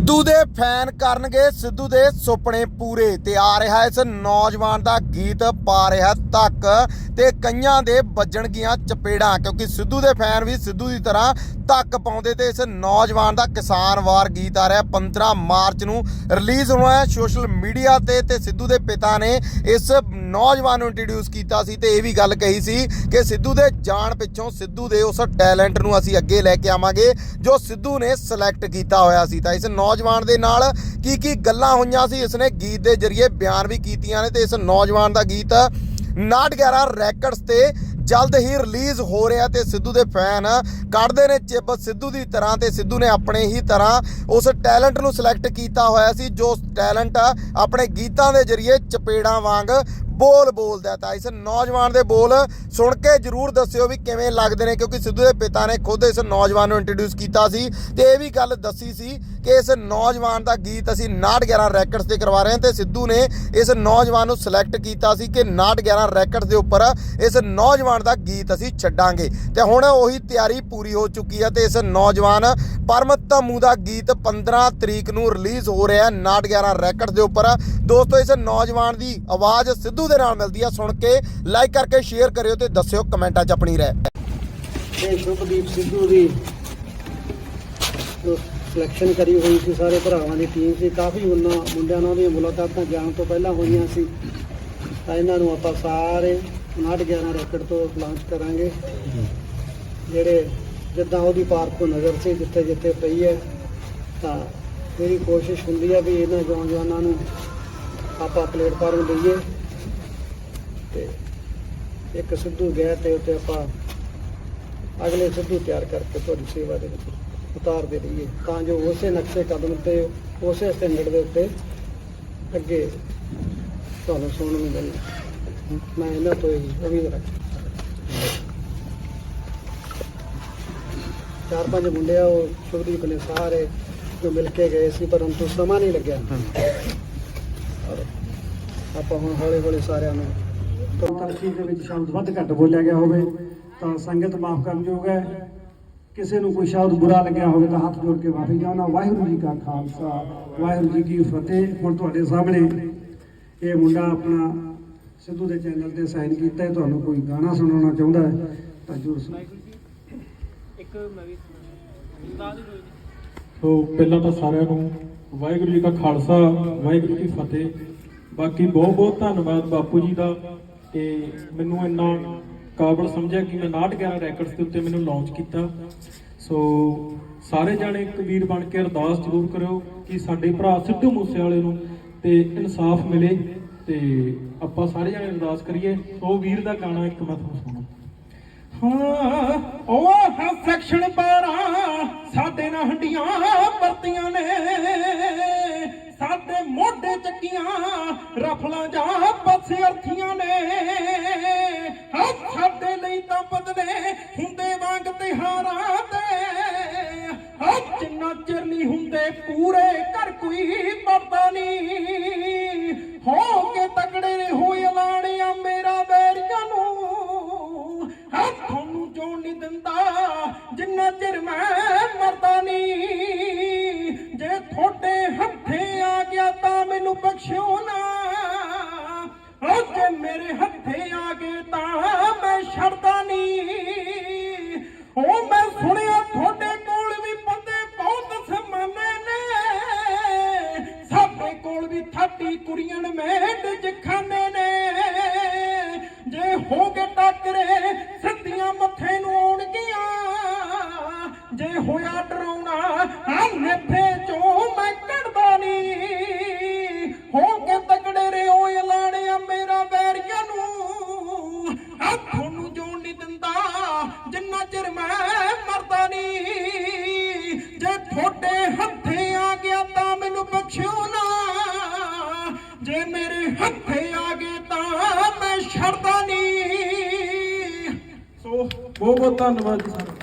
ਸਿੱਧੂ ਦੇ ਫੈਨ ਕਰਨਗੇ ਸਿੱਧੂ ਦੇ ਸੁਪਨੇ ਪੂਰੇ ਤੇ ਆ ਰਿਹਾ ਇਸ ਨੌਜਵਾਨ ਦਾ ਗੀਤ ਪਾ ਰਿਹਾ ਤੱਕ ਤੇ ਕਈਆਂ ਦੇ ਵੱਜਣਗੀਆਂ ਚਪੇੜਾਂ, ਕਿਉਂਕਿ ਸਿੱਧੂ ਦੇ ਫੈਨ ਵੀ ਸਿੱਧੂ ਦੀ ਤਰ੍ਹਾਂ ਧੱਕ ਪਾਉਂਦੇ ਤੇ ਇਸ ਨੌਜਵਾਨ ਦਾ ਕਿਸਾਨ ਵਾਰ ਗੀਤ ਆ ਰਿਹਾ 15 ਮਾਰਚ ਨੂੰ ਰਿਲੀਜ਼ ਹੋਣਾ ਹੈ ਸੋਸ਼ਲ ਮੀਡੀਆ ਤੇ ਤੇ ਸਿੱਧੂ ਦੇ ਪਿਤਾ ਨੇ ਇਸ ਨੌਜਵਾਨ ਨੂੰ ਇੰਟਰੋਡਿਊਸ ਕੀਤਾ ਸੀ ਤੇ ਇਹ ਵੀ ਗੱਲ ਕਹੀ ਸੀ ਕਿ ਸਿੱਧੂ ਦੇ ਜਾਣ ਪਿੱਛੋਂ ਸਿੱਧੂ ਦੇ ਉਸ ਟੈਲੈਂਟ ਨੂੰ ਅਸੀਂ ਅੱਗੇ ਲੈ ਕੇ ਆਵਾਂਗੇ, ਜੋ ਸਿੱਧੂ ਨੇ ਸਿਲੈਕਟ ਕੀਤਾ ਹੋਇਆ ਸੀ। ਤਾਂ ਇਸ ਨੌਜਵਾਨ ਦੇ ਨਾਲ ਕੀ ਕੀ ਗੱਲਾਂ ਹੋਈਆਂ ਸੀ, ਇਸ ਨੇ ਗੀਤ ਦੇ ਜ਼ਰੀਏ ਬਿਆਨ ਵੀ ਕੀਤੀਆਂ ਨੇ ਤੇ ਇਸ ਨੌਜਵਾਨ ਦਾ ਗੀਤ 911 ਰੈਕਟਸ ਤੇ ਜਲਦ ਹੀ ਰਿਲੀਜ਼ ਹੋ ਰਿਹਾ ਤੇ ਸਿੱਧੂ ਦੇ ਫੈਨ ਕੱਢਦੇ ਨੇ ਚਿੱਬ ਸਿੱਧੂ ਦੀ ਤਰ੍ਹਾਂ ਤੇ ਸਿੱਧੂ ਨੇ ਆਪਣੇ ਹੀ ਤਰ੍ਹਾਂ ਉਸ ਟੈਲੈਂਟ ਨੂੰ ਸਿਲੈਕਟ ਕੀਤਾ ਹੋਇਆ ਸੀ, ਜੋ ਟੈਲੈਂਟ ਆਪਣੇ ਗੀਤਾਂ ਦੇ ਜ਼ਰੀਏ ਚਪੇੜਾਂ ਵਾਂਗ ਬੋਲ ਬੋਲਦਾ ਤਾਂ ਇਸ ਨੌਜਵਾਨ ਦੇ ਬੋਲ ਸੁਣ ਕੇ ਜਰੂਰ ਦੱਸਿਓ ਵੀ ਕਿਵੇਂ ਲੱਗਦੇ ਨੇ, ਕਿਉਂਕਿ ਸਿੱਧੂ ਦੇ ਪਿਤਾ ਨੇ ਖੁਦ ਇਸ ਨੌਜਵਾਨ ਨੂੰ ਇੰਟਰੋਡਿਊਸ ਕੀਤਾ ਸੀ ਤੇ ਇਹ ਵੀ ਗੱਲ ਦੱਸੀ ਸੀ ਕਿ ਇਸ ਨੌਜਵਾਨ ਦਾ ਗੀਤ ਅਸੀਂ 911 ਰੈਕਟਸ ਤੇ ਕਰਵਾ ਰਹੇ ਹਾਂ ਤੇ ਸਿੱਧੂ ਨੇ ਇਸ ਨੌਜਵਾਨ ਨੂੰ ਸਿਲੈਕਟ ਕੀਤਾ ਸੀ ਕਿ 911 ਰੈਕਟਸ ਦੇ ਉੱਪਰ ਇਸ ਨੌਜਵਾਨ ਦਾ ਗੀਤ ਅਸੀਂ ਛੱਡਾਂਗੇ। ਤੇ ਹੁਣ ਉਹੀ ਤਿਆਰੀ ਪੂਰੀ ਹੋ ਚੁੱਕੀ ਹੈ ਤੇ ਇਸ ਨੌਜਵਾਨ ਪਰਮ ਧਮੂ ਦਾ ਗੀਤ 15 ਤਰੀਕ ਨੂੰ ਰਿਲੀਜ਼ ਹੋ ਰਿਹਾ ਹੈ 911 ਰੈਕਟਸ ਦੇ ਉੱਪਰ। ਦੋਸਤੋ, ਇਸ ਨੌਜਵਾਨ ਦੀ ਆਵਾਜ਼ ਸਿੱਧੂ ਦੇ ਨਾਲ ਮਿਲਦੀ ਆ। ਸੁਣ ਕੇ ਲਾਈਕ ਕਰਕੇ ਸ਼ੇਅਰ ਕਰਿਓ ਤੇ ਦੱਸਿਓ ਕਮੈਂਟਾਂ 'ਚ ਆਪਣੀ ਰਾਏ। ਇਹ ਸ਼ੁਭਦੀਪ ਸਿੱਧੂ ਦੀ ਸਿਲੈਕਸ਼ਨ ਕਰੀ ਹੋਈ ਸੀ ਸਾਰੇ ਭਰਾਵਾਂ ਦੀ ਟੀਮ ਸੀ ਕਾਫੀ ਉਹਨਾਂ ਮੁੰਡਿਆਂ ਨਾਲ ਉਹਦੀਆਂ ਮੁਲਾਕਾਤਾਂ ਜਾਣ ਤੋਂ ਪਹਿਲਾਂ ਹੋਈਆਂ ਸੀ। ਤਾਂ ਇਹਨਾਂ ਨੂੰ ਆਪਾਂ ਸਾਰੇ 911 ਰੈਕਡ ਤੋਂ ਲਾਂਚ ਕਰਾਂਗੇ। ਜਿਹੜੇ ਜਿੱਦਾਂ ਉਹਦੀ ਪਾਰਕ ਨਜ਼ਰ ਸੀ, ਜਿੱਥੇ ਜਿੱਥੇ ਪਈ ਹੈ, ਤਾਂ ਮੇਰੀ ਕੋਸ਼ਿਸ਼ ਹੁੰਦੀ ਹੈ ਵੀ ਇਹਨਾਂ ਨੌਜਵਾਨਾਂ ਨੂੰ ਆਪਾਂ ਪਲੇਟਫਾਰਮ ਦਈਏ। ਤੇ ਇੱਕ ਸਿੱਧੂ ਗਿਆ ਤੇ ਉੱਤੇ ਆਪਾਂ ਅਗਲੇ ਸਿੱਧੂ ਤਿਆਰ ਕਰਕੇ ਤੁਹਾਡੀ ਸੇਵਾ ਦੇ ਵਿੱਚ ਉਤਾਰਦੇ ਰਹੀਏ। ਤਾਂ ਜੋ ਉਸੇ ਨਕਸ਼ੇ ਕਦਮ ਤੇ ਉਸੇ ਸਟੈਂਡਰਡ ਦੇ ਉੱਤੇ ਅੱਗੇ ਤੁਹਾਨੂੰ ਸੁਣਨ ਨੂੰ ਮਿਲੇ। ਮੈਂ ਇਹਨਾਂ ਤੋਂ ਹੀ ਉਮੀਦ ਰੱਖਦਾ। ਚਾਰ ਪੰਜ ਮੁੰਡੇ ਆ ਉਹ ਸ਼ੁਭਦੀਪ ਨੇ ਸਾਰੇ ਜੋ ਮਿਲ ਕੇ ਗਏ ਸੀ ਪਰੰਤੂ ਸਮਾਂ ਨਹੀਂ ਲੱਗਿਆ। ਔਰ ਆਪਾਂ ਹੁਣ ਹੌਲੀ ਹੌਲੀ ਸਾਰਿਆਂ ਨੂੰ ਤਰਖੀ ਦੇ ਵਿੱਚ ਸ਼ਬਦ ਵੱਧ ਘੱਟ ਬੋਲਿਆ ਗਿਆ ਹੋਵੇ ਤਾਂ ਸੰਗਤ ਮਾਫ ਕਰਨਯੋਗ ਹੈ। ਕਿਸੇ ਨੂੰ ਕੋਈ ਸ਼ਬਦ ਬੁਰਾ ਲੱਗਿਆ ਹੋਵੇ ਤਾਂ ਹੱਥ ਜੋੜ ਕੇ ਮਾਫੀ ਚਾਹੁੰਦਾ ਵਾਹਿਗੁਰੂ ਜੀ ਕਾ ਖਾਲਸਾ ਵਾਹਿਗੁਰੂ ਜੀ ਕੀ ਫਤਿਹ। ਹੁਣ ਤੁਹਾਡੇ ਸਾਹਮਣੇ ਇਹ ਮੁੰਡਾ ਆਪਣਾ ਸਿੱਧੂ ਦੇ ਚੈਨਲ ਤੇ ਸਾਈਨ ਕੀਤਾ ਹੈ। ਤੁਹਾਨੂੰ ਕੋਈ ਗਾਣਾ ਸੁਣਾਉਣਾ ਚਾਹੁੰਦਾ ਹੈ ਤਾਂ ਜਰੂਰ ਇੱਕ ਮੈਂ ਵੀ ਸੋ ਪਹਿਲਾਂ ਤਾਂ ਸਾਰਿਆਂ ਨੂੰ ਵਾਹਿਗੁਰੂ ਜੀ ਕਾ ਖਾਲਸਾ ਵਾਹਿਗੁਰੂ ਜੀ ਕੀ ਫਤਿਹ। ਬਾਕੀ ਬਹੁਤ ਬਹੁਤ ਧੰਨਵਾਦ ਬਾਪੂ ਜੀ ਦਾ। ਤੇ ਮੈਨੂੰ ਇੰਨਾ ਕਾਬਲ ਸਮਝਿਆ ਕਿ ਮੈਂ 911 ਰੈਕਰਡਸ ਦੇ ਉੱਤੇ ਮੈਨੂੰ ਲਾਂਚ ਕੀਤਾ। ਸੋ ਸਾਰੇ ਜਾਣੇ ਇੱਕ ਵੀਰ ਬਣ ਕੇ ਅਰਦਾਸ ਜ਼ਰੂਰ ਕਰਿਓ ਕਿ ਸਾਡੇ ਭਰਾ ਸਿੱਧੂ ਮੂਸੇ ਵਾਲੇ ਨੂੰ ਤੇ ਇਨਸਾਫ ਮਿਲੇ ਤੇ ਆਪਾਂ ਸਾਰੇ ਜਾਣੇ ਅਰਦਾਸ ਕਰੀਏ। ਸੋ ਵੀਰ ਦਾ ਗਾਣਾ ਇੱਕ ਮੈਂ ਤੁਹਾਨੂੰ ਸੁਣਾਉਂਦਾ ਹਾਂ, ਉਹ ਹਾਂ ਸੈਕਸ਼ਨ 12 ਸਾਡੇ ਨਾਲ ਹੰਡੀਆਂ ਵਰਤੀਆਂ ਨੇ। ਮੋਢੇ ਰਫਲਾਂ ਜਾਂ ਬੱਸ ਅਰਥੀਆਂ ਨੇ। ਹਾਂ ਸਾਡੇ ਲਈ ਤਾਂ ਬਦਲੇ ਹੁੰਦੇ ਵਾਂਗ ਤਿਹਾਰਾਂ ਤੇ। ਹਾਂ ਜਿੰਨਾ ਚਿਰ ਨਹੀਂ ਹੁੰਦੇ ਪੂਰੇ ਘਰ ਕੋਈ ਮਰਦਾ ਨਹੀਂ। ਹੋ ਕੇ ਤਕੜੇ ਨੇ ਹੋਏ ਲਾਣਿਆ ਮੇਰਾ ਵੈਰੀਆਂ ਨੂੰ। ਹਾਂ ਤੁਹਾਨੂੰ ਚੋਣ ਨਹੀਂ ਦਿੰਦਾ, ਜਿੰਨਾ ਚਿਰ ਮੈਂ ਮਰਦਾ ਨਹੀਂ। ਵੀ ਕੁੜੀਆਂ ਨੇ ਮੇਡ ਜਖਾਨੇ ਨੇ। ਜੇ ਹੋ ਗਏ ਟੱਕਰੇ ਮੱਥੇ ਨੂੰ ਆਉਣਗੀਆਂ। ਜੇ ਹੋਇਆ ਡਰਾਉਣਾ ਆ ਨੇਫੇ ਚੋਂ ਮੈਂ ਕੱਢਦਾ ਨਹੀਂ ਹੋ ਕੇ ਤਕੜੇ ਰੇ ਓਏ ਲਾਣਿਆ ਮੇਰਾ ਬੈਰੀਆਂ ਨੂੰ। ਆ ਤੁਹਾਨੂੰ ਜੋ ਨਹੀਂ ਦਿੰਦਾ, ਜਿੰਨਾ ਚਿਰ ਮੈਂ ਜੇ ਮੇਰੇ ਹੱਥੇ ਆ ਗਏ ਤਾਂ ਮੈਂ ਛੱਡਦਾ ਨਹੀਂ। ਸੋ ਬਹੁਤ ਬਹੁਤ ਧੰਨਵਾਦ ਜੀ ਸਾਰਿਆਂ